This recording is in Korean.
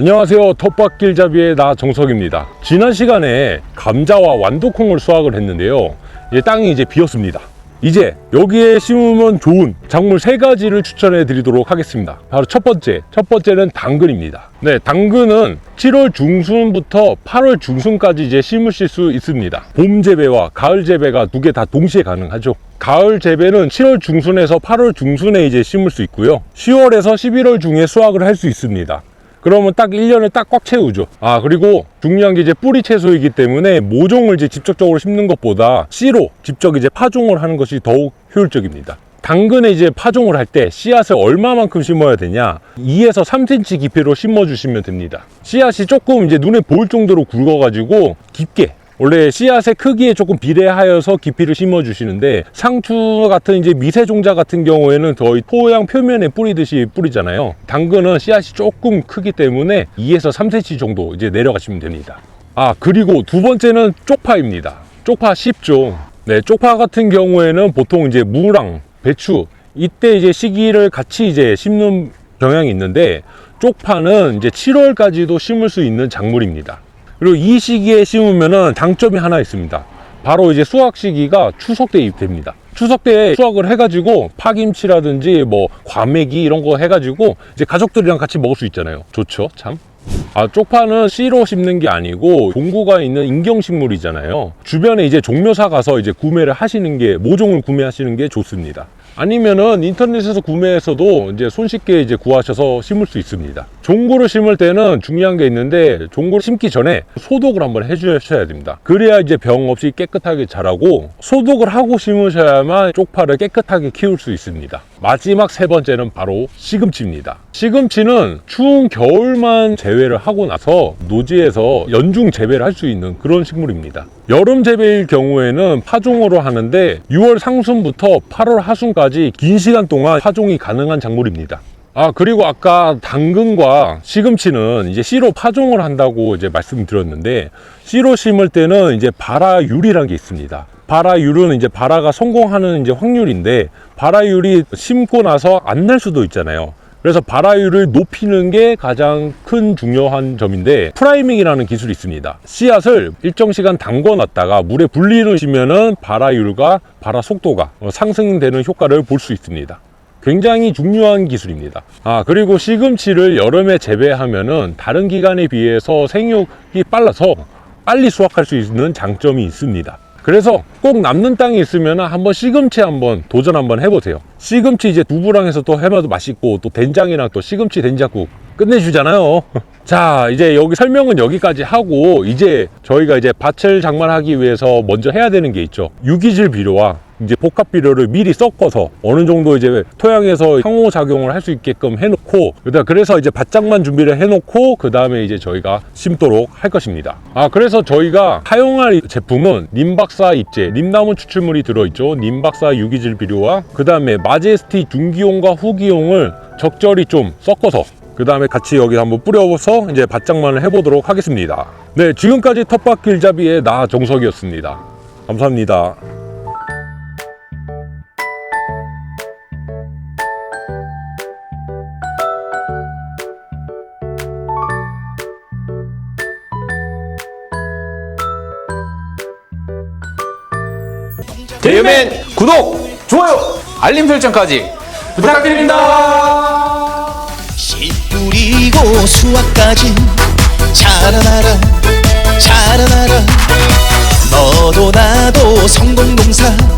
안녕하세요. 텃밭길잡이의 나 정석입니다. 지난 시간에 감자와 완두콩을 수확을 했는데요. 이제 땅이 이제 비었습니다. 이제 여기에 심으면 좋은 작물 세 가지를 추천해 드리도록 하겠습니다. 바로 첫 번째, 첫 번째는 당근입니다. 네, 당근은 7월 중순부터 8월 중순까지 이제 심으실 수 있습니다. 봄 재배와 가을 재배가 두 개 다 동시에 가능하죠. 가을 재배는 7월 중순에서 8월 중순에 이제 심을 수 있고요. 10월에서 11월 중에 수확을 할 수 있습니다. 그러면 딱 1년을 딱 꽉 채우죠. 아, 그리고 중요한 게 이제 뿌리 채소이기 때문에 모종을 이제 직접적으로 심는 것보다 씨로 직접 이제 파종을 하는 것이 더욱 효율적입니다. 당근에 이제 파종을 할 때 씨앗을 얼마만큼 심어야 되냐? 2에서 3cm 깊이로 심어 주시면 됩니다. 씨앗이 조금 이제 눈에 보일 정도로 굵어 가지고 깊게 원래 씨앗의 크기에 조금 비례하여서 깊이를 심어 주시는데 상추 같은 이제 미세종자 같은 경우에는 거의 토양 표면에 뿌리듯이 뿌리잖아요. 당근은 씨앗이 조금 크기 때문에 2에서 3cm 정도 이제 내려가시면 됩니다. 아, 그리고 두 번째는 쪽파입니다. 쪽파 쉽죠. 네, 쪽파 같은 경우에는 보통 이제 무랑 배추 이때 이제 시기를 같이 이제 심는 경향이 있는데 쪽파는 이제 7월까지도 심을 수 있는 작물입니다. 그리고 이 시기에 심으면은 장점이 하나 있습니다. 바로 이제 수확 시기가 추석 때 됩니다. 추석 때 수확을 해가지고 파김치라든지 뭐 과메기 이런 거 해가지고 이제 가족들이랑 같이 먹을 수 있잖아요. 좋죠, 참. 아, 쪽파는 씨로 심는 게 아니고 종구가 있는 인경식물이잖아요. 주변에 이제 종묘사 가서 이제 구매를 하시는 게 모종을 구매하시는 게 좋습니다. 아니면은 인터넷에서 구매해서도 이제 손쉽게 이제 구하셔서 심을 수 있습니다. 종구를 심을 때는 중요한 게 있는데 종구를 심기 전에 소독을 한번 해주셔야 됩니다. 그래야 이제 병 없이 깨끗하게 자라고 소독을 하고 심으셔야만 쪽파를 깨끗하게 키울 수 있습니다. 마지막 세 번째는 바로 시금치입니다. 시금치는 추운 겨울만 재배를 하고 나서 노지에서 연중 재배를 할 수 있는 그런 식물입니다. 여름 재배일 경우에는 파종으로 하는데 6월 상순부터 8월 하순까지 긴 시간 동안 파종이 가능한 작물입니다. 아, 그리고 아까 당근과 시금치는 이제 씨로 파종을 한다고 이제 말씀드렸는데, 씨로 심을 때는 이제 발화율이라는 게 있습니다. 발화율은 이제 발화가 성공하는 이제 확률인데, 발화율이 심고 나서 안 날 수도 있잖아요. 그래서 발화율을 높이는 게 가장 큰 중요한 점인데 프라이밍이라는 기술이 있습니다. 씨앗을 일정 시간 담궈 놨다가 물에 불리시면은 발화율과 발화 속도가 상승되는 효과를 볼 수 있습니다. 굉장히 중요한 기술입니다. 아, 그리고 시금치를 여름에 재배하면은 다른 기간에 비해서 생육이 빨라서 빨리 수확할 수 있는 장점이 있습니다. 그래서 꼭 남는 땅이 있으면 한번 시금치 한번 도전 한번 해보세요. 시금치 이제 두부랑 해서 또 해봐도 맛있고 또 된장이랑 또 시금치 된장국 끝내주잖아요. 자, 이제 여기 설명은 여기까지 하고 이제 저희가 이제 밭을 장만하기 위해서 먼저 해야 되는 게 있죠. 유기질 비료와 이제 복합 비료를 미리 섞어서 어느 정도 이제 토양에서 상호 작용을 할 수 있게끔 해놓고 그다 그래서 이제 밭장만 준비를 해놓고 그 다음에 이제 저희가 심도록 할 것입니다. 아 그래서 저희가 사용할 제품은 님박사 잎제 님나무 추출물이 들어있죠. 님박사 유기질 비료와 그 다음에 마제스티 중기용과 후기용을 적절히 좀 섞어서 그 다음에 같이 여기 한번 뿌려서 이제 밭장만을 해보도록 하겠습니다. 네, 지금까지 텃밭 길잡이의 나 정석이었습니다. 감사합니다. 대유맨 구독, 좋아요, 알림 설정까지 부탁드립니다. 씨 뿌리고 수확까지. 자라나라 자라나라. 너도 나도 성공농사